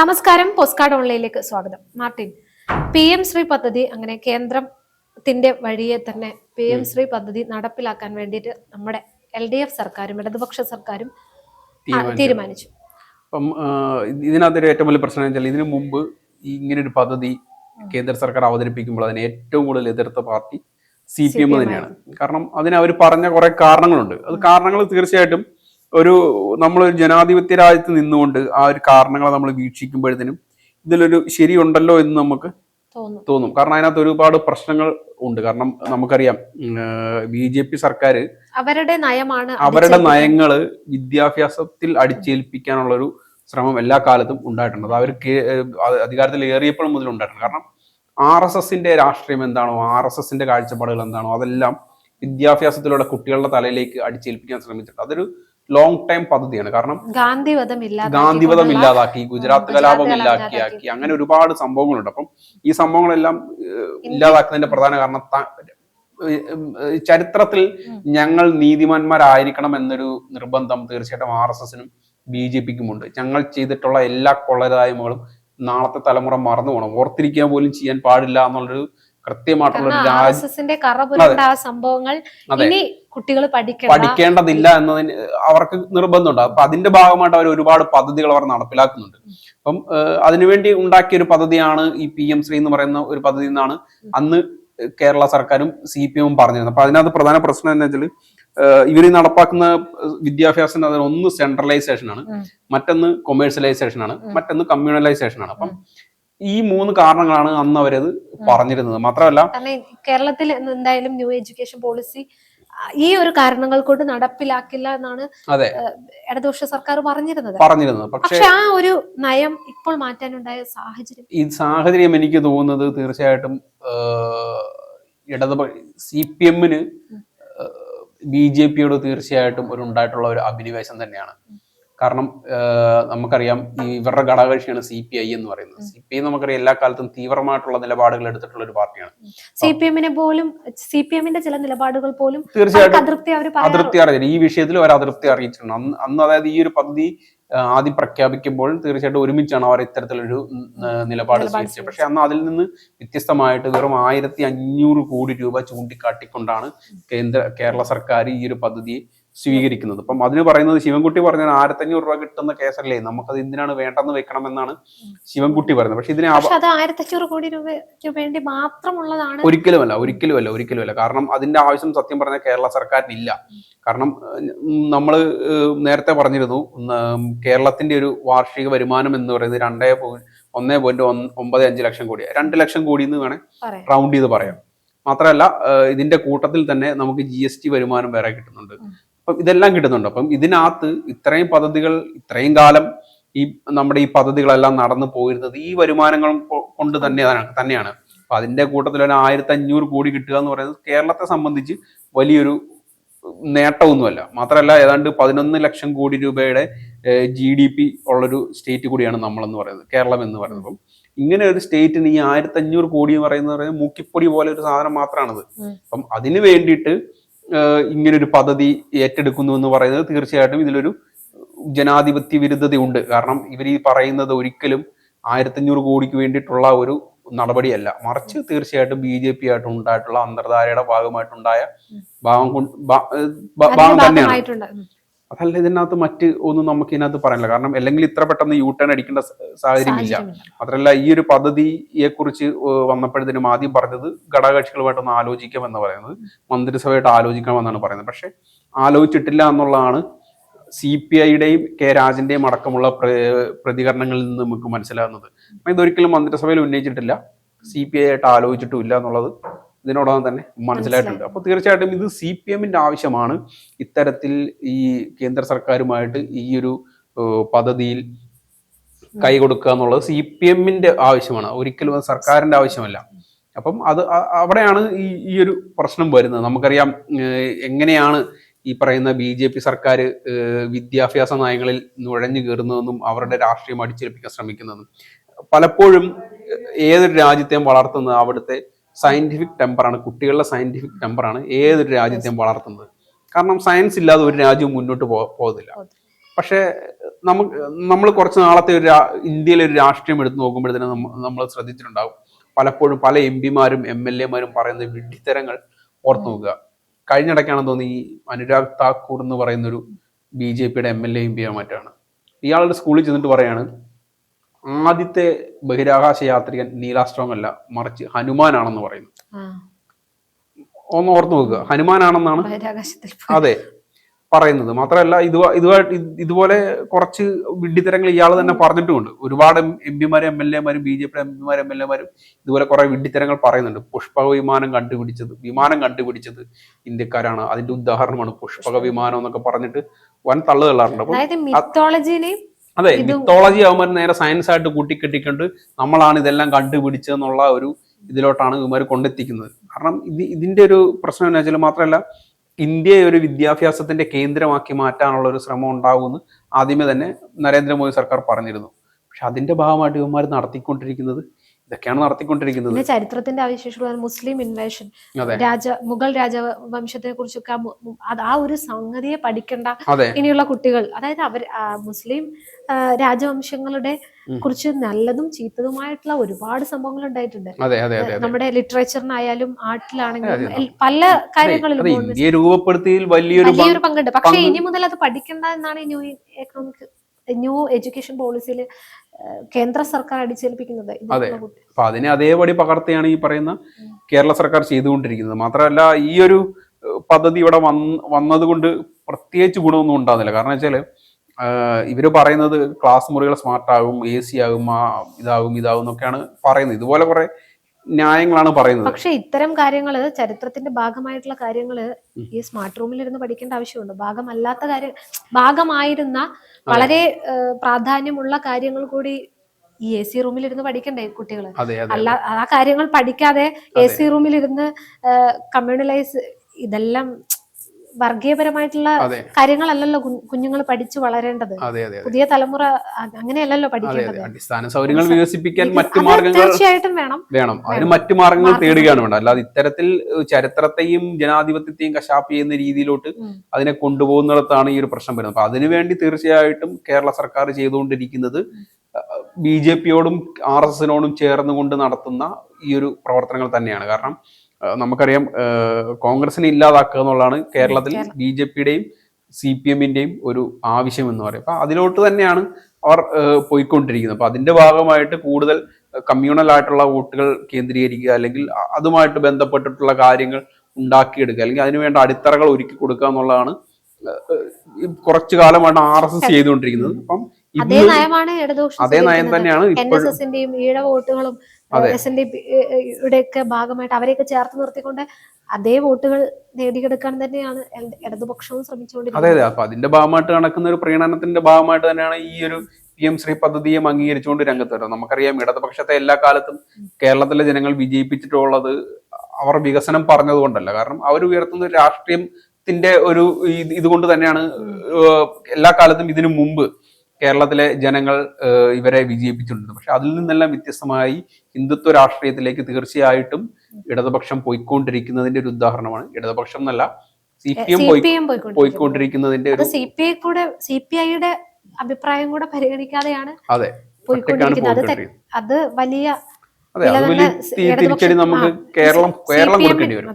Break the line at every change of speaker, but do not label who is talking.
നമസ്കാരം പോസ്റ്റ്കാർഡ് ഓൺലൈനിലേക്ക് സ്വാഗതം. Martin P M Shri പദ്ധതി അങ്ങനെ കേന്ദ്രത്തിന്റെ വഴിയെ തന്നെ പി എം ശ്രീ പദ്ധതി നടപ്പിലാക്കാൻ വേണ്ടിയിട്ട് നമ്മുടെ എൽ ഡി എഫ് സർക്കാരും ഇടതുപക്ഷ സർക്കാരും
തീരുമാനിച്ചു. അപ്പം ഇതിനകത്തൊരു ഏറ്റവും വലിയ പ്രശ്നം വെച്ചാൽ ഇതിനു മുമ്പ് ഇങ്ങനെ ഇങ്ങനൊരു പദ്ധതി കേന്ദ്ര സർക്കാർ അവതരിപ്പിക്കുമ്പോൾ അതിനെ ഏറ്റവും കൂടുതൽ എതിർത്ത പാർട്ടി സി പി എം തന്നെയാണ്. കാരണം അതിന് അവർ പറഞ്ഞ കുറെ കാരണങ്ങളുണ്ട്. അത് കാരണങ്ങൾ തീർച്ചയായിട്ടും ഒരു നമ്മൾ ജനാധിപത്യ രാജ്യത്ത് നിന്നുകൊണ്ട് ആ ഒരു കാരണങ്ങളെ നമ്മൾ വീക്ഷിക്കുമ്പോഴത്തേനും ഇതിലൊരു ശരിയുണ്ടല്ലോ എന്ന് നമുക്ക് തോന്നും. കാരണം അതിനകത്ത് ഒരുപാട് പ്രശ്നങ്ങൾ ഉണ്ട്. കാരണം നമുക്കറിയാം ബി ജെ പി സർക്കാർ
അവരുടെ നയമാണ്
അവരുടെ. നയങ്ങൾ വിദ്യാഭ്യാസത്തിൽ അടിച്ചേൽപ്പിക്കാനുള്ള ഒരു ശ്രമം എല്ലാ കാലത്തും ഉണ്ടായിട്ടുണ്ട്. അത് അവർ അധികാരത്തിൽ ഏറിയപ്പോഴും മുതൽ ഉണ്ടായിട്ടുണ്ട്. കാരണം ആർ എസ് എസിന്റെ രാഷ്ട്രീയം എന്താണോ ആർ എസ് എസിന്റെ കാഴ്ചപ്പാടുകൾ എന്താണോ അതെല്ലാം വിദ്യാഭ്യാസത്തിലൂടെ കുട്ടികളുടെ തലയിലേക്ക് അടിച്ചേൽപ്പിക്കാൻ ശ്രമിച്ചിട്ടുണ്ട്. അതൊരു ലോങ് ടൈം പദ്ധതിയാണ്. കാരണം
ഗാന്ധിവധം
ഗാന്ധിവധം ഇല്ലാതാക്കി ഗുജറാത്ത് കലാപം ഇല്ലാക്കിയാക്കി. അങ്ങനെ ഒരുപാട് സംഭവങ്ങളുണ്ട്. അപ്പം ഈ സംഭവങ്ങളെല്ലാം ഇല്ലാതാക്കുന്നതിന്റെ പ്രധാന കാരണം ചരിത്രത്തിൽ ഞങ്ങൾ നീതിമാന്മാരായിരിക്കണം എന്നൊരു നിർബന്ധം തീർച്ചയായിട്ടും ആർ എസ് എസിനും ബി ജെ പിക്കും ഉണ്ട് ഞങ്ങൾ ചെയ്തിട്ടുള്ള എല്ലാ കൊള്ളരായ്മകളും നാളത്തെ തലമുറ മറന്നു പോകണം ഓർത്തിരിക്കാൻ പോലും ചെയ്യാൻ പാടില്ല എന്നുള്ളൊരു കൃത്യമായിട്ടുള്ള ഒരു രാജ്യ
സംഭവങ്ങൾ ഇനി കുട്ടികൾ പഠിക്കണം
പഠിക്കേണ്ടതില്ല എന്നതിന് അവർക്ക് നിർബന്ധമുണ്ട്. അപ്പൊ അതിന്റെ ഭാഗമായിട്ട് അവർ ഒരുപാട് പദ്ധതികൾ അവർ നടപ്പിലാക്കുന്നുണ്ട്. അപ്പം അതിനുവേണ്ടി ഉണ്ടാക്കിയ ഒരു പദ്ധതിയാണ് ഈ പി എം ശ്രീ എന്ന് പറയുന്ന ഒരു പദ്ധതി എന്നാണ് അന്ന് കേരള സർക്കാരും സി പി എമ്മും പറഞ്ഞിരുന്നത്. അപ്പൊ അതിനകത്ത് പ്രധാന പ്രശ്നം എന്താ വെച്ചാൽ ഇവർ നടപ്പാക്കുന്ന വിദ്യാഭ്യാസം അതിൽ ഒന്ന് സെൻട്രലൈസേഷൻ ആണ്. മറ്റൊന്ന് കൊമേഴ്സ്യലൈസേഷൻ ആണ്. മറ്റൊന്ന് കമ്മ്യൂണലൈസേഷൻ ആണ്. അപ്പം ഈ മൂന്ന് കാരണങ്ങളാണ് അന്ന് അവരത് പറഞ്ഞിരുന്നത്. മാത്രമല്ല
കേരളത്തിൽ എന്തായാലും ന്യൂ എഡ്യൂക്കേഷൻ പോളിസി ഈ ഒരു കാരണങ്ങൾ കൊണ്ട് നടപ്പിലാക്കില്ല എന്നാണ്
അതെ.
ഇടതുപക്ഷ സർക്കാർ പറഞ്ഞിരുന്നത്.
പറഞ്ഞിരുന്നത്. പക്ഷെ
ആ ഒരു നയം ഇപ്പോൾ മാറ്റാനുണ്ടായ സാഹചര്യം.
ഈ സാഹചര്യം എനിക്ക് തോന്നുന്നത് തീർച്ചയായിട്ടും ഇടതുപക്ഷ ഇടതുപ സി പി എമ്മിന് ബി ജെ പിയോട് തീർച്ചയായിട്ടും ഒരു ഉണ്ടായിട്ടുള്ള ഒരു അഭിനിവേശം തന്നെയാണ്. കാരണം നമുക്കറിയാം ഈ ഇവരുടെ ഘടകകക്ഷിയാണ് സി പി ഐ എന്ന് പറയുന്നത്. സി പി ഐ നമുക്കറിയാം എല്ലാ കാലത്തും തീവ്രമായിട്ടുള്ള നിലപാടുകൾ എടുത്തിട്ടുള്ള ഒരു പാർട്ടിയാണ്.
സി പി എമ്മിനെ പോലും സി പി എമ്മിന്റെ ചില നിലപാടുകൾ പോലും
തീർച്ചയായിട്ടും
അതൃപ്തി
അറിയില്ല. ഈ വിഷയത്തിൽ അവർ അതൃപ്തി അറിയിച്ചിട്ടുണ്ട്. അന്ന് അന്ന് അതായത് ഈ ഒരു പദ്ധതി ആദ്യം പ്രഖ്യാപിക്കുമ്പോൾ തീർച്ചയായിട്ടും ഒരുമിച്ചാണ് അവർ ഇത്തരത്തിലൊരു നിലപാട് സ്വീകരിച്ചത്. പക്ഷെ അന്ന് അതിൽ നിന്ന് വ്യത്യസ്തമായിട്ട് വെറും ആയിരത്തി അഞ്ഞൂറ് കോടി രൂപ ചൂണ്ടിക്കാട്ടിക്കൊണ്ടാണ് കേന്ദ്ര കേരള സർക്കാർ ഈ ഒരു പദ്ധതിയെ സ്വീകരിക്കുന്നത്. അപ്പം അതിന് പറയുന്നത് ശിവൻകുട്ടി പറഞ്ഞ ആയിരത്തഞ്ഞൂറ് രൂപ കിട്ടുന്ന കേസല്ലേ? നമുക്കത് എന്തിനാണ് വേണ്ടെന്ന് വെക്കണം എന്നാണ് ശിവൻകുട്ടി പറയുന്നത്. പക്ഷെ ഇതിനെ
ആയിരത്തഞ്ഞൂറ് കോടി രൂപയ്ക്ക് വേണ്ടി മാത്രമുള്ളതാണ്.
ഒരിക്കലുമല്ല ഒരിക്കലുമല്ല ഒരിക്കലുമല്ല. കാരണം അതിന്റെ ആവശ്യം സത്യം പറഞ്ഞ കേരള സർക്കാരിനില്ല. കാരണം നമ്മൾ നേരത്തെ പറഞ്ഞിരുന്നു കേരളത്തിന്റെ ഒരു വാർഷിക വരുമാനം എന്ന് പറയുന്നത് രണ്ടേ ഒന്നേ പോയിന്റ് ഒമ്പത് അഞ്ച് ലക്ഷം കോടി രണ്ട് ലക്ഷം കോടി എന്ന്
വേണേ
റൗണ്ട് ചെയ്ത് പറയാം. മാത്രമല്ല ഇതിന്റെ കൂട്ടത്തിൽ തന്നെ നമുക്ക് ജി എസ് ടി വരുമാനം വേറെ കിട്ടുന്നുണ്ട്. അപ്പം ഇതെല്ലാം കിട്ടുന്നുണ്ട്. അപ്പം ഇതിനകത്ത് ഇത്രയും പദ്ധതികൾ ഇത്രയും കാലം ഈ നമ്മുടെ ഈ പദ്ധതികളെല്ലാം നടന്നു പോയിരുന്നത് ഈ വരുമാനങ്ങളും കൊണ്ട് തന്നെയാണ് തന്നെയാണ്. അപ്പൊ അതിന്റെ കൂട്ടത്തിൽ ഒരു ആയിരത്തി അഞ്ഞൂറ് കോടി കിട്ടുക എന്ന് പറയുന്നത് കേരളത്തെ സംബന്ധിച്ച് വലിയൊരു നേട്ടമൊന്നുമല്ല. മാത്രമല്ല ഏതാണ്ട് പതിനൊന്ന് ലക്ഷം കോടി രൂപയുടെ ജി ഡി പി ഉള്ളൊരു സ്റ്റേറ്റ് കൂടിയാണ് നമ്മളെന്ന് പറയുന്നത് കേരളം എന്ന് പറയുന്നത്. അപ്പം ഇങ്ങനെ ഒരു സ്റ്റേറ്റിന് ഈ ആയിരത്തി അഞ്ഞൂറ് കോടി എന്ന് പറയുന്നത് മൂക്കിപ്പൊടി പോലെ ഒരു സാധനം മാത്രമാണത്. അപ്പം അതിന് വേണ്ടിയിട്ട് ഇങ്ങനൊരു പദ്ധതി ഏറ്റെടുക്കുന്നു എന്ന് പറയുന്നത് തീർച്ചയായിട്ടും ഇതിലൊരു ജനാധിപത്യ വിരുദ്ധതയുണ്ട്. കാരണം ഇവർ ഈ പറയുന്നത് ഒരിക്കലും ആയിരത്തഞ്ഞൂറ് കോടിക്ക് വേണ്ടിയിട്ടുള്ള ഒരു നടപടിയല്ല. മറിച്ച് തീർച്ചയായിട്ടും ബി ജെ പി ആയിട്ട് ഉണ്ടായിട്ടുള്ള അന്തർധാരയുടെ ഭാഗമായിട്ടുണ്ടായ ഭാഗം ഭാഗം തന്നെയാണ്. അതല്ല ഇതിനകത്ത് മറ്റ് ഒന്നും നമുക്ക് ഇതിനകത്ത് പറയാനില്ല. കാരണം അല്ലെങ്കിൽ ഇത്ര പെട്ടെന്ന് യൂ ടേൺ അടിക്കേണ്ട സാഹചര്യം സാഹചര്യമില്ല. മാത്രമല്ല ഈ ഒരു പദ്ധതിയെ കുറിച്ച് വന്നപ്പോഴത്തേനും ആദ്യം പറഞ്ഞത് ഘടകകക്ഷികളുമായിട്ടൊന്ന് ആലോചിക്കാമെന്ന് പറയുന്നത്. മന്ത്രിസഭയായിട്ട് ആലോചിക്കണമെന്നാണ് പറയുന്നത്. പക്ഷെ ആലോചിച്ചിട്ടില്ല എന്നുള്ളതാണ് സി പി ഐയുടെയും കെ രാജന്റെയും അടക്കമുള്ള പ്ര- പ്രതികരണങ്ങളിൽ നിന്ന് നമുക്ക് മനസ്സിലാകുന്നത്. ഇതൊരിക്കലും മന്ത്രിസഭയിൽ ഉന്നയിച്ചിട്ടില്ല. സി പി ഐ ആയിട്ട് ആലോചിച്ചിട്ടുമില്ല എന്നുള്ളത് ഇതിനോടകം തന്നെ മനസ്സിലായിട്ടുണ്ട്. അപ്പോൾ തീർച്ചയായിട്ടും ഇത് സി പി എമ്മിന്റെ ആവശ്യമാണ്. ഇത്തരത്തിൽ ഈ കേന്ദ്ര സർക്കാരുമായിട്ട് ഈ ഒരു പദ്ധതിയിൽ കൈ കൊടുക്കുക എന്നുള്ളത് സി പി എമ്മിന്റെ ആവശ്യമാണ്. ഒരിക്കലും അത് സർക്കാരിന്റെ ആവശ്യമല്ല. അപ്പം അത് അവിടെയാണ് ഈ ഈ ഒരു പ്രശ്നം വരുന്നത്. നമുക്കറിയാം എങ്ങനെയാണ് ഈ പറയുന്ന ബി ജെ പി സർക്കാർ വിദ്യാഭ്യാസ നയങ്ങളിൽ നുഴഞ്ഞു കയറുന്നതെന്നും അവരുടെ രാഷ്ട്രീയം അടിച്ചേൽപ്പിക്കാൻ ശ്രമിക്കുന്നതെന്നും പലപ്പോഴും ഏതൊരു രാജ്യത്തെയും വളർത്തുന്നത് അവിടുത്തെ സയന്റിഫിക് ടെമ്പറാണ് കുട്ടികളുടെ സയന്റിഫിക് ടെമ്പറാണ് ഏതൊരു രാജ്യത്തെയും വളർത്തുന്നത്. കാരണം സയൻസ് ഇല്ലാതെ ഒരു രാജ്യവും മുന്നോട്ട് പോകുന്നില്ല പക്ഷേ നമുക്ക് നമ്മൾ കുറച്ച് നാളത്തെ ഒരു ഇന്ത്യയിലെ ഒരു രാഷ്ട്രീയം എടുത്ത് നോക്കുമ്പോഴത്തേനും നമ്മൾ ശ്രദ്ധിച്ചിട്ടുണ്ടാകും. പലപ്പോഴും പല എം പിമാരും എം എൽ എമാരും പറയുന്ന വിഡ്ഢിത്തരങ്ങൾ ഓർത്തു നോക്കുക. കഴിഞ്ഞിടയ്ക്കാണെന്ന് തോന്നി ഈ അനുരാഗ് താക്കൂർ എന്ന് പറയുന്നൊരു ബി ജെ പിയുടെ M L A M P മറ്റാണ്. ഇയാളുടെ സ്കൂളിൽ ചെന്നിട്ട് പറയാണ് ആദ്യത്തെ ബഹിരാകാശ യാത്രികൻ നീലാസ്ട്രോങ് അല്ല മറിച്ച് ഹനുമാനാണെന്ന് പറയുന്നു. ഒന്ന് ഓർത്ത് നോക്കുക. ഹനുമാനാണെന്നാണ് അതെ പറയുന്നത്. മാത്രമല്ല ഇത് ഇതുമായിട്ട് ഇതുപോലെ കുറച്ച് വിഡ്ഢിത്തരങ്ങൾ ഇയാൾ തന്നെ പറഞ്ഞിട്ടുമുണ്ട്. ഒരുപാട് എം പിമാരും എം എൽ എമാരും ബി ജെ പി എം പിമാരും എം എൽ എമാരും ഇതുപോലെ കുറെ വിഡ്ഢിത്തരങ്ങൾ പറയുന്നുണ്ട്. പുഷ്പക വിമാനം കണ്ടുപിടിച്ചത് വിമാനം കണ്ടുപിടിച്ചത് ഇന്ത്യക്കാരാണ്. അതിന്റെ ഉദാഹരണമാണ് പുഷ്പക വിമാനം എന്നൊക്കെ പറഞ്ഞിട്ട് വൻ തള്ളു തള്ളാറുണ്ട്
അതായത്
അതെ മിത്തോളജി ആകുമ്പോൾ നേരെ സയൻസ് ആയിട്ട് കൂട്ടിക്കെട്ടിക്കൊണ്ട് നമ്മളാണ് ഇതെല്ലാം കണ്ടുപിടിച്ചെന്നുള്ള ഒരു ഇതിലോട്ടാണ് ഇവന്മാർ കൊണ്ടെത്തിക്കുന്നത്. കാരണം ഇത് ഇതിന്റെ ഒരു പ്രശ്നം എന്ന് വെച്ചാൽ മാത്രമല്ല ഇന്ത്യയെ ഒരു വിദ്യാഭ്യാസത്തിന്റെ കേന്ദ്രമാക്കി മാറ്റാനുള്ള ഒരു ശ്രമം ഉണ്ടാകുമെന്ന് ആദ്യമേ തന്നെ നരേന്ദ്രമോദി സർക്കാർ പറഞ്ഞിരുന്നു. പക്ഷെ അതിന്റെ ഭാഗമായിട്ട് ഇവന്മാർ നടത്തിക്കൊണ്ടിരിക്കുന്നത് ഇതൊക്കെയാണ് നടത്തിക്കൊണ്ടിരിക്കുന്നത്.
പിന്നെ ചരിത്രത്തിന്റെ അവശേഷിക്കുന്ന മുസ്ലിം ഇൻവേഷൻ രാജ മുഗൾ രാജവംശത്തെ കുറിച്ചൊക്കെ ആ ഒരു സംഗതിയെ പഠിക്കേണ്ട ഇനിയുള്ള കുട്ടികൾ അതായത് അവർ മുസ്ലിം രാജവംശങ്ങളുടെ കുറിച്ച് നല്ലതും ചീത്തതുമായിട്ടുള്ള ഒരുപാട് സംഭവങ്ങൾ ഉണ്ടായിട്ടുണ്ട്. നമ്മുടെ ലിറ്ററേച്ചറിനായാലും ആർട്ടിലാണെങ്കിലും പല കാര്യങ്ങളിലും
ഇന്ത്യയെ രൂപപ്പെടുത്തിയതിൽ വലിയൊരു
പങ്കുണ്ട്. പക്ഷെ ഇനി മുതൽ അത് പഠിക്കേണ്ട എന്നാണ് ന്യൂ എക്കണോമിക് ന്യൂ എഡ്യൂക്കേഷൻ പോളിസിയിൽ കേന്ദ്ര സർക്കാർ അടിച്ചേൽപ്പിക്കുന്നത് അതെ.
അപ്പൊ അതിനെ അതേപടി പകർത്തിയാണ് ഈ പറയുന്ന കേരള സർക്കാർ ചെയ്തുകൊണ്ടിരിക്കുന്നത്. മാത്രമല്ല ഈ ഒരു പദ്ധതി ഇവിടെ വന്ന് വന്നത് കൊണ്ട് പ്രത്യേകിച്ച് ഗുണമൊന്നും ഉണ്ടാകുന്നില്ല. കാരണം വെച്ചാൽ ഇവർ ഇവർ പറയുന്നത് ക്ലാസ് മുറികൾ സ്മാർട്ട് ആകും എ സി ആകും ആ ഇതാകും ഇതാകും എന്നൊക്കെയാണ് പറയുന്നത്. ഇതുപോലെ കുറെ ന്യായങ്ങളാണ് പറയുന്നത്.
പക്ഷെ ഇത്തരം കാര്യങ്ങൾ ചരിത്രത്തിന്റെ ഭാഗമായിട്ടുള്ള കാര്യങ്ങൾ ഈ സ്മാർട്ട് റൂമിൽ ഇരുന്ന് പഠിക്കേണ്ട ആവശ്യമുണ്ട്. ഭാഗമല്ലാത്ത കാര്യം ഭാഗമായിരുന്ന വളരെ പ്രാധാന്യമുള്ള കാര്യങ്ങൾ കൂടി ഈ എ സി റൂമിൽ ഇരുന്ന് പഠിക്കണ്ടേ
കുട്ടികൾ
അല്ല ആ കാര്യങ്ങൾ പഠിക്കാതെ എ സി റൂമിൽ ഇരുന്ന് കമ്മ്യൂണലൈസ് ഇതെല്ലാം വർഗീയപരമായിട്ടുള്ള കാര്യങ്ങളല്ലല്ലോ കുഞ്ഞുങ്ങൾ പഠിച്ചു വളരേണ്ടത്. പുതിയ തലമുറ അങ്ങനെയല്ലല്ലോ പഠിക്കേണ്ടത്.
അടിസ്ഥാന സൗകര്യങ്ങൾ വികസിപ്പിക്കാൻ മറ്റു മാർഗങ്ങൾ
തീർച്ചയായിട്ടും വേണം.
വേണം. അതിന് മറ്റു മാർഗങ്ങൾ തേടുകയാണ് വേണ്ടത്. അല്ലാതെ ഇത്തരത്തിൽ ചരിത്രത്തെയും ജനാധിപത്യത്തെയും കശാപ്പ് ചെയ്യുന്ന രീതിയിലോട്ട്. അതിനെ കൊണ്ടുപോകുന്നിടത്താണ് ഈ ഒരു പ്രശ്നം വരുന്നത്. അപ്പൊ അതിനുവേണ്ടി തീർച്ചയായിട്ടും കേരള സർക്കാർ ചെയ്തുകൊണ്ടിരിക്കുന്നത് ബി ജെ പിയോടും ആർ എസ് എസിനോടും ചേർന്നുകൊണ്ട് നടത്തുന്ന ഈ ഒരു പ്രവർത്തനങ്ങൾ തന്നെയാണ്. കാരണം നമുക്കറിയാം കോൺഗ്രസിനെ ഇല്ലാതാക്കുക എന്നുള്ളതാണ് കേരളത്തിൽ ബി ജെ പിയുടെയും സി പി എമ്മിന്റെയും ഒരു ആവശ്യം എന്ന് പറയും അപ്പൊ അതിലോട്ട് തന്നെയാണ് അവർ പോയിക്കൊണ്ടിരിക്കുന്നത്. അപ്പൊ അതിന്റെ ഭാഗമായിട്ട് കൂടുതൽ കമ്മ്യൂണൽ ആയിട്ടുള്ള വോട്ടുകൾ കേന്ദ്രീകരിക്കുക അല്ലെങ്കിൽ അതുമായിട്ട് ബന്ധപ്പെട്ടിട്ടുള്ള കാര്യങ്ങൾ ഉണ്ടാക്കിയെടുക്കുക അല്ലെങ്കിൽ അതിനുവേണ്ട അടിത്തറകൾ ഒരുക്കി കൊടുക്കുക എന്നുള്ളതാണ് കുറച്ചു കാലമാണ് ആർ എസ് എസ് ചെയ്തുകൊണ്ടിരിക്കുന്നത്. അപ്പം
അതേ നയമാണ്
അതേ നയം തന്നെയാണ്
ഈഴ വോട്ടുകളും ഡി യുടെ ഭാഗമായിട്ട് അവരെയൊക്കെ ചേർത്ത് നിർത്തിക്കൊണ്ട് അതേ വോട്ടുകൾ നേടിയെടുക്കാൻ തന്നെയാണ് ഇടതുപക്ഷവും ശ്രമിച്ചുകൊണ്ടിരിക്കുന്നത്.
അതെ അപ്പൊ അതിന്റെ ഭാഗമായിട്ട് നടക്കുന്ന ഒരു പ്രീണനത്തിന്റെ ഭാഗമായിട്ട് തന്നെയാണ് ഈ ഒരു പി എം ശ്രീ പദ്ധതിയും അംഗീകരിച്ചുകൊണ്ട് രംഗത്ത് വരുന്നത്. നമുക്കറിയാം ഇടതുപക്ഷത്തെ എല്ലാ കാലത്തും കേരളത്തിലെ ജനങ്ങൾ വിജയിപ്പിച്ചിട്ടുള്ളത് അവർ വികസനം പറഞ്ഞതുകൊണ്ടല്ല. കാരണം അവർ ഉയർത്തുന്ന രാഷ്ട്രീയത്തിന്റെ ഒരു ഇതുകൊണ്ട് തന്നെയാണ് എല്ലാ കാലത്തും ഇതിനു മുമ്പ് കേരളത്തിലെ ജനങ്ങൾ ഇവരെ വിജയിപ്പിച്ചിട്ടുണ്ട്. പക്ഷെ അതിൽ നിന്നെല്ലാം വ്യത്യസ്തമായി ഹിന്ദുത്വ രാഷ്ട്രീയത്തിലേക്ക് തീർച്ചയായിട്ടും ഇടതുപക്ഷം പോയിക്കൊണ്ടിരിക്കുന്നതിന്റെ ഒരു ഉദാഹരണമാണ്. ഇടതുപക്ഷം എന്നല്ല സി പി എം പോയിക്കൊണ്ടിരിക്കുന്നതിന്റെ ഒരു
സി പി ഐ കൂടെ സി പി ഐയുടെ അഭിപ്രായം കൂടെ പരിഗണിക്കാതെയാണ്
അതെ
പോയിക്കൊണ്ടിരിക്കുന്നത്. അത് വലിയ
അതെ അത്
വില
വലിയ തിരിച്ചടി നമുക്ക് കേരളം കേരളം കൊടുക്കേണ്ടി വരും.